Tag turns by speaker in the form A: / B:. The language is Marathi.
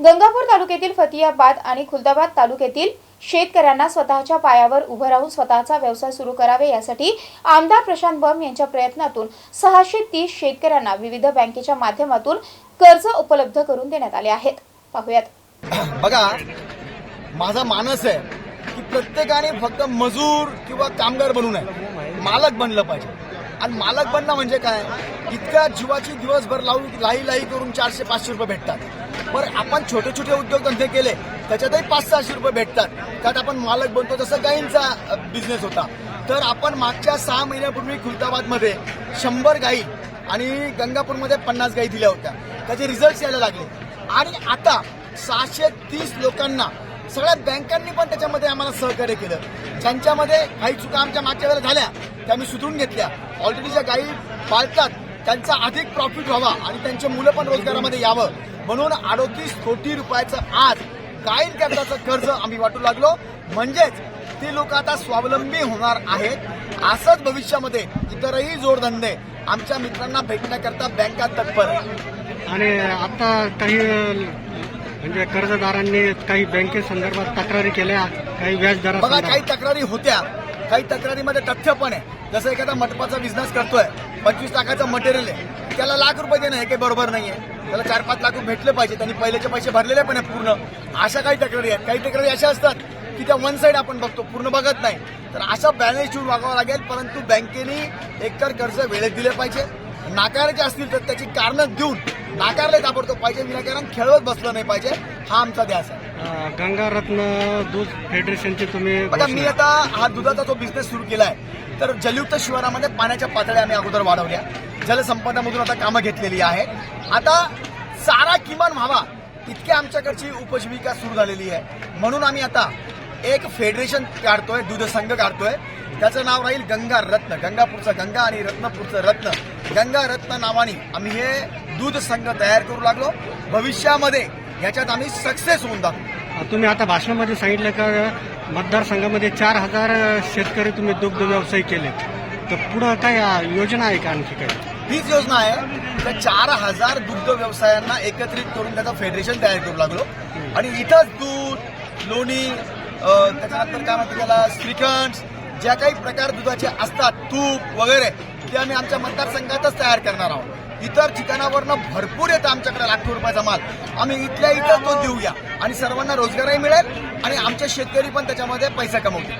A: गंगापूर तालुक्यातील फतियाबाद आणि खुलदाबाद तालुक्यातील शेतकऱ्यांना स्वतःच्या पायावर उभं राहून स्वतःचा व्यवसाय सुरू करावे यासाठी आमदार प्रशांत बम यांच्या प्रयत्नातून सहाशे तीस शेतकऱ्यांना विविध बँकेच्या माध्यमातून कर्ज उपलब्ध करून देण्यात आले आहेत. पाहुयात.
B: बघा माझा मानस आहे की प्रत्येकाने फक्त मजूर किंवा कामगार बनू नये. मालक बनलं पाहिजे. आणि मालक बनणं म्हणजे काय? इतक्या जीवाची दिवसभर लावू लाई लाई करून चारशे पाचशे रुपये भेटतात. बरं आपण छोटे छोटे उद्योगधंदे केले त्याच्यातही पाच सहाशे रुपये भेटतात. त्यात आपण मालक बनतो जसं गाईंचा बिझनेस होता. तर आपण मागच्या सहा महिन्यापूर्वी खुलताबादमध्ये शंभर गाई आणि गंगापूरमध्ये पन्नास गाई दिल्या होत्या. त्याचे रिझल्ट यायला लागले. आणि आता सहाशे तीस लोकांना सगळ्या बँकांनी पण त्याच्यामध्ये आम्हाला सहकार्य केलं. ज्यांच्यामध्ये काही चुका आमच्या मागच्या वेळेला झाल्या त्या आम्ही सुधरून घेतल्या. ऑलरेडी ज्या गायी पाळतात त्यांचा अधिक प्रॉफिट व्हावा आणि त्यांचे मुलं पण रोजगारामध्ये यावं. म्हणून अडोतीस कोटी रुपयाचं आज गायीन कर्जाचं कर्ज आम्ही वाटू लागलो. म्हणजेच ती लोक आता स्वावलंबी होणार आहेत. असंच भविष्यामध्ये इतरही जोडधंदे आमच्या मित्रांना भेटण्याकरता बँका तत्पर
C: आणि आता काही म्हणजे कर्जदारांनी काही बँकेसंदर्भात तक्रारी केल्या काही व्याजदरा
B: बघा काही तक्रारी होत्या. काही तक्रारीमध्ये तथ्य पण आहे. जसं एखादा मटपाचा बिझनेस करतोय. पंचवीस लाखाचं मटेरियल आहे. त्याला लाख रुपये देणं हे काही बरोबर नाहीये. त्याला चार पाच लाख रुपये भेटले पाहिजे त्यांनी पहिलेचे पैसे भरलेले पण आहे पूर्ण. अशा काही तक्रारी आहेत. काही तक्रारी अशा असतात की त्या वन साईड आपण बघतो पूर्ण बघत नाही. तर अशा बॅलन्स ठेवून वागावं लागेल परंतु बँकेने एकतर कर्ज वेळेत दिले पाहिजे. नाकारायचे असतील तर त्याची कारणं देऊन नाकारले ताबडतोब पाहिजे विनाकारण खेळवत बसलं नाही पाहिजे. हा आमचा ध्यास आहे.
C: गंगारत्न दूध फेडरेशनची तुम्ही
B: बघा मी आता हा दुधाचा जो बिझनेस सुरू केलाय तर जलयुक्त शिवारामध्ये पाण्याच्या पातळ्या आम्ही अगोदर वाढवल्या. जलसंपदामधून आता कामं घेतलेली आहेत. आता चारा किमान व्हावा इतकी आमच्याकडची उपजीविका सुरू झालेली आहे. म्हणून आम्ही आता एक फेडरेशन काढतोय दूध संघ काढतोय. त्याचं नाव राहील गंगा रत्न. गंगापूरचं गंगा आणि रत्नपूरचं रत्न. गंगा रत्न नावाने आम्ही हे दूध संघ तयार करू लागलो. भविष्यामध्ये याच्यात आम्ही सक्सेस होऊन जातो.
C: तुम्ही आता भाषणामध्ये सांगितलं का मतदारसंघामध्ये चार हजार शेतकरी तुम्ही दुग्ध व्यवसाय केले. तर पुढं काय योजना आहे का आणखी काय
B: हीच योजना आहे. तर चार हजार दुग्ध व्यवसायांना एकत्रित करून त्याचं फेडरेशन तयार करू लागलो. आणि इथंच दूध लोणी त्याच्यानंतर काय म्हणतात त्याला श्रीखंड ज्या काही प्रकार दुधाचे असतात तूप वगैरे ते आम्ही आमच्या मतदारसंघातच तयार करणार आहोत. इतर ठिकाणावरनं भरपूर येतं आमच्याकडे लाखो रुपयाचा माल. आम्ही इथल्या इथं तो देऊया. आणि सर्वांना रोजगारही मिळेल आणि आमचे शेतकरी पण त्याच्यामध्ये पैसा कमवतील.